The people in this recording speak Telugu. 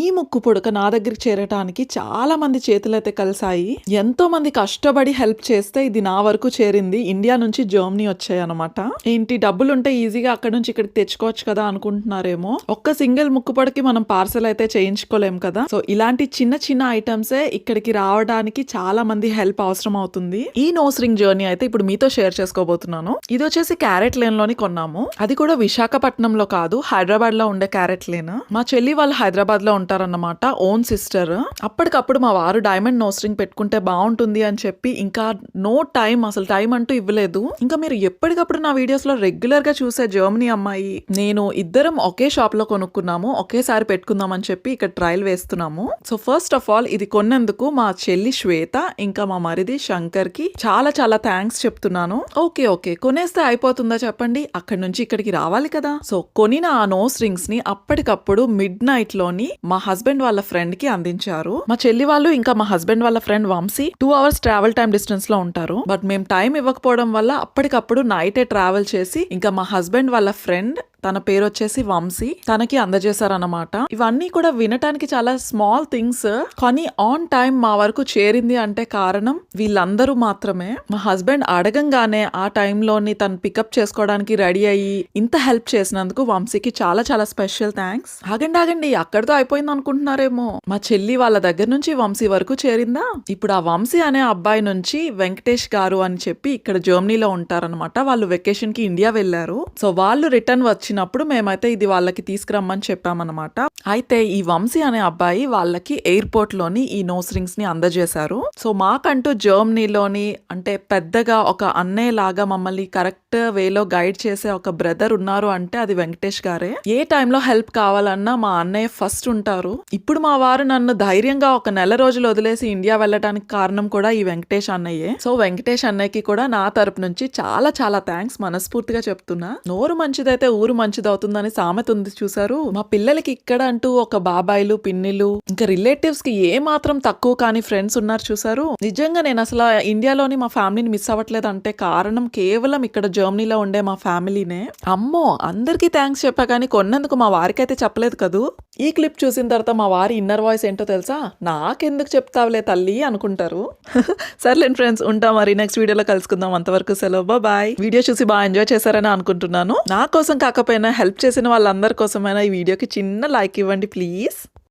ఈ ముక్కు పుడక నా దగ్గరికి చేరటానికి చాలా మంది చేతులైతే కలిసాయి ఎంతో మంది కష్టపడి హెల్ప్ చేస్తే ఇది నా వరకు చేరింది. ఇండియా నుంచి జర్మనీ వచ్చాయి అనమాట ఏంటి డబ్బులు ఉంటే ఈజీగా అక్కడ నుంచి ఇక్కడికి తెచ్చుకోవచ్చు కదా అనుకుంటున్నారేమో. ఒక్క సింగిల్ ముక్కు పుడకి మనం పార్సల్ అయితే చేయించుకోలేం కదా. సో ఇలాంటి చిన్న చిన్న ఐటమ్సే ఇక్కడికి రావడానికి చాలా మంది హెల్ప్ అవసరం అవుతుంది. ఈ నోస్ రింగ్ జర్నీ అయితే ఇప్పుడు మీతో షేర్ చేసుకోబోతున్నాను. ఇది వచ్చేసి క్యారెట్ లేన్లోని కొన్నాము. అది కూడా విశాఖపట్నంలో కాదు హైదరాబాద్లో ఉండే క్యారెట్ లేన్. మా చెల్లి వాళ్ళు హైదరాబాద్లో ఉంటారన్నమాట ఓన్ సిస్టర్ అప్పటికప్పుడు మా వారు డైమండ్ నోస్ రింగ్ పెట్టుకుంటే బాగుంటుంది అని చెప్పి ఇంకా నో టైం అసలు టైం అంటూ ఇవ్వలేదు. ఇంకా మీరు ఎప్పటికప్పుడు నా వీడియోస్లో రెగ్యులర్గా చూసే జర్మనీ అమ్మాయి నేను ఇద్దరం ఒకే షాప్లో కొనుక్కున్నాము ఒకేసారి పెట్టుకుందాం అని చెప్పి ఇక్కడ ట్రయల్ వేస్తున్నాము. సో ఫస్ట్ ఆఫ్ ఆల్ ఇది కొన్నందుకు మా చెల్లి శ్వేత ఇంకా మా మరిది శంకర్కి చాలా చాలా థ్యాంక్స్ చెప్తున్నాను. ఓకే ఓకే కొనేస్తే అయిపోతుందా చెప్పండి? అక్కడి నుంచి ఇక్కడికి రావాలి కదా. సో కొనిన ఆ నోస్ రింగ్స్ని అప్పటికప్పుడు మిడ్ నైట్లోని మా హస్బెండ్ వాళ్ళ ఫ్రెండ్కి అందించారు. మా చెల్లి వాళ్ళు ఇంకా మా హస్బెండ్ వాళ్ళ friend Vamsi two hours travel time డిస్టెన్స్లో ఉంటారు. బట్ మేము టైం ఇవ్వకపోవడం వల్ల అప్పటికప్పుడు నైటే ట్రావెల్ చేసి ఇంకా మా హస్బెండ్ వాళ్ళ ఫ్రెండ్ తన పేరు వచ్చేసి వంశీ. తనకి అందజేశారన్నమాట. ఇవన్నీ కూడా వినటానికి చాలా స్మాల్ థింగ్స్. కానీ ఆన్ టైం మా వరకు చేరింది అంటే కారణం వీళ్ళందరూ మాత్రమే. మా హస్బెండ్ అడగంగానే ఆ టైంలోని తను పికప్ చేసుకోవడానికి రెడీ అయ్యి ఇంత హెల్ప్ చేసినందుకు వంశీకి చాలా చాలా స్పెషల్ థ్యాంక్స్. ఆగండి ఆగండి అక్కడితో అయిపోయింది అనుకుంటున్నారేమో మా చెల్లి వాళ్ళ దగ్గర నుంచి వంశీ వరకు చేరిందా? ఇప్పుడు ఆ వంశీ అనే అబ్బాయి నుంచి వెంకటేష్ గారు అని చెప్పి ఇక్కడ జర్మనీలో ఉంటారనమాట వాళ్ళు వెకేషన్కి ఇండియా వెళ్ళారు. సో వాళ్ళు రిటర్న్ వచ్చి వచ్చినప్పుడు మేమైతే ఇది వాళ్ళకి తీసుకురమ్మని చెప్పామన్నమాట. అయితే ఈ వంశీ అనే అబ్బాయి వాళ్ళకి ఎయిర్పోర్ట్లోని ఈ నోస్ రింగ్స్ని అందజేశారు. సో మాకంటూ జర్మనీలోని అంటే పెద్దగా ఒక అన్నయ్య లాగా మమ్మల్ని కరెక్ట్ వేలో గైడ్ చేసే ఒక బ్రదర్ ఉన్నారు అంటే అది వెంకటేష్ గారే. ఏ టైంలో హెల్ప్ కావాలన్నా మా అన్నయ్య ఫస్ట్ ఉంటారు. ఇప్పుడు మా వారు నన్ను ధైర్యంగా ఒక నెల రోజులు వదిలేసి ఇండియా వెళ్ళడానికి కారణం కూడా ఈ వెంకటేష్ అన్నయ్యే. సో వెంకటేష్ అన్నయ్యకి కూడా నా తరపు నుంచి చాలా చాలా థ్యాంక్స్ మనస్ఫూర్తిగా చెప్తున్నా. నోరు మంచిదైతే ఊరు మంచిదవుతుందని సామెత ఉంది చూసారు మా పిల్లలకి ఇక్కడ అంటూ ఒక బాబాయిలు పిన్నిలు ఇంకా రిలేటివ్స్కి ఏ మాత్రం తక్కువ కాని ఫ్రెండ్స్ ఉన్నారు చూసారు నిజంగా నేను అసలు ఇండియాలోని మా ఫ్యామిలీని మిస్ అవ్వట్లేదు అంటే కారణం కేవలం ఇక్కడ జర్మనీలో ఉండే మా ఫ్యామిలీనే. అమ్మో అందరికీ థ్యాంక్స్ చెప్పా కానీ కొన్నందుకు మా వారికైతే చెప్పలేదు కదూ? ఈ క్లిప్ చూసిన తర్వాత మా వారి ఇన్నర్ వాయిస్ ఏంటో తెలుసా? నాకెందుకు చెప్తావులే తల్లి అనుకుంటారు. సర్లేండి ఫ్రెండ్స్ ఉంటాం మరి. నెక్స్ట్ వీడియోలో కలుసుకుందాం. అంతవరకు సెలవు. బాయ్ వీడియో చూసి బాగా ఎంజాయ్ చేశారని అనుకుంటున్నాను. నా కోసం కోసమైనా హెల్ప్ చేసిన వాళ్ళందరి కోసమైనా ఈ వీడియోకి చిన్న లైక్ ఇవ్వండి ప్లీజ్.